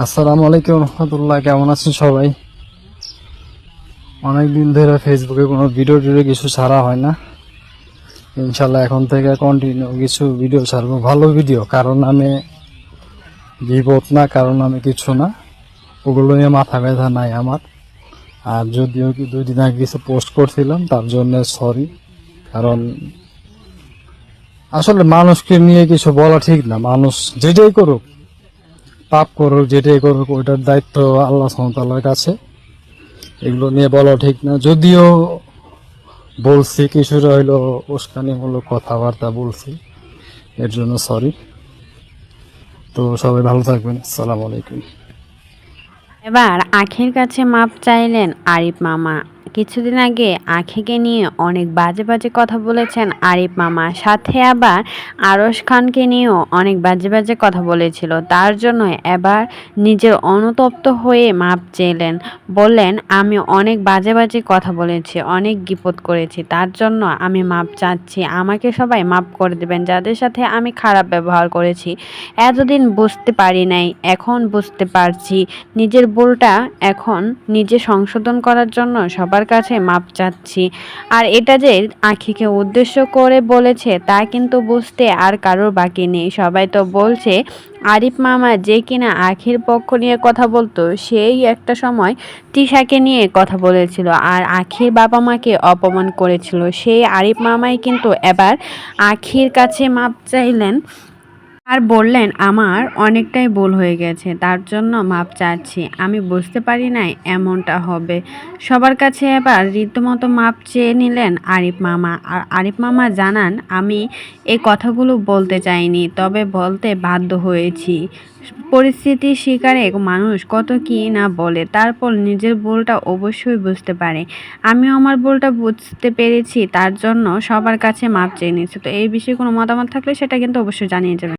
আসসালামু আলাইকুম রহমতুল্লাহ, কেমন আছেন সবাই? অনেকদিন ধরে ফেসবুকে কোনো ভিডিও টিডিও কিছু ছাড়া হয় না। ইনশাল্লাহ এখন থেকে কন্টিনিউ কিছু ভিডিও ছাড়বো। ভালো ভিডিও কারণ আমি বিপদ না, কারণ আমি কিছু না। ওগুলো নিয়ে মাথা ব্যথা নাই আমার। আর যদিও কি দুই দিন আগে কিছু পোস্ট করছিলাম, তার জন্য সরি কারণ আসলে মানুষকে নিয়ে কিছু বলা ঠিক না। মানুষ যেটাই করুক পাপ করুক যেটাই করুক, ওইটার দায়িত্ব আল্লাহ সামতাল্লার কাছে। এগুলো নিয়ে বলা ঠিক না। যদিও বলছি কিছুটা হইল উস্কানিমূলক কথাবার্তা বলছি, এর জন্য সরি তো সবাই ভালো থাকবেন। আসসালামু আলাইকুম। এবার আখির কাছে মাপ চাইলেন আরিফ মামা। কিছুদিন আগে আখিকে নিয়ে অনেক বাজে বাজে কথা বলেছেন আরিফ মামা। সাথে আবার আরশ খানকে নিয়েও অনেক বাজে বাজে কথা বলেছিল। তার জন্য এবার নিজের অনুতপ্ত হয়ে মাপ চাইলেন বললেন, আমি অনেক বাজে বাজে কথা বলেছি, অনেক গিপত করেছি। তার জন্য আমি মাপ চাচ্ছি। আমাকে সবাই মাপ করে দেবেন। যাদের সাথে আমি খারাপ ব্যবহার করেছি, এতদিন বুঝতে পারি নাই। এখন বুঝতে পারছি। নিজের ভুলটা এখন নিজে সংশোধন করার জন্য সবার কাছে মাপ চাচ্ছি। আর এটা যে আখিকে উদ্দেশ্য করে বলেছে, তা কিন্তু বুঝতে আর কারোর বাকি নেই। সবাই তো বলছে, আরিফ মামা যে কিনা আখির পক্ষ নিয়ে কথা বলতো, সেই একটা সময় তিশাকে নিয়ে কথা বলেছিল আর আখির বাবা মাকে অপমান করেছিল। সেই আরিফ মামাই কিন্তু এবার আখির কাছে মাপ চাইলেন আর বললেন, আমার অনেকটাই ভুল হয়ে গেছে, তার জন্য মাপ চাচ্ছি। আমি বুঝতে পারি নাই এমনটা হবে। সবার কাছে এবার রীতিমতো মাপ চেয়ে নিলেন আরিফ মামা। আর আরিফ মামা জানান, আমি এই কথাগুলো বলতে চাইনি, তবে বলতে বাধ্য হয়েছি। পরিস্থিতির শিকারে মানুষ কত কি না বলে, তারপর নিজের ভুলটা অবশ্যই বুঝতে পারে। আমিও আমার ভুলটা বুঝতে পেরেছি, তার জন্য সবার কাছে মাপ চেয়ে নিয়েছি তো এই বিষয়ে কোনো মতামত থাকলে সেটা কিন্তু অবশ্যই জানিয়ে যাবেন।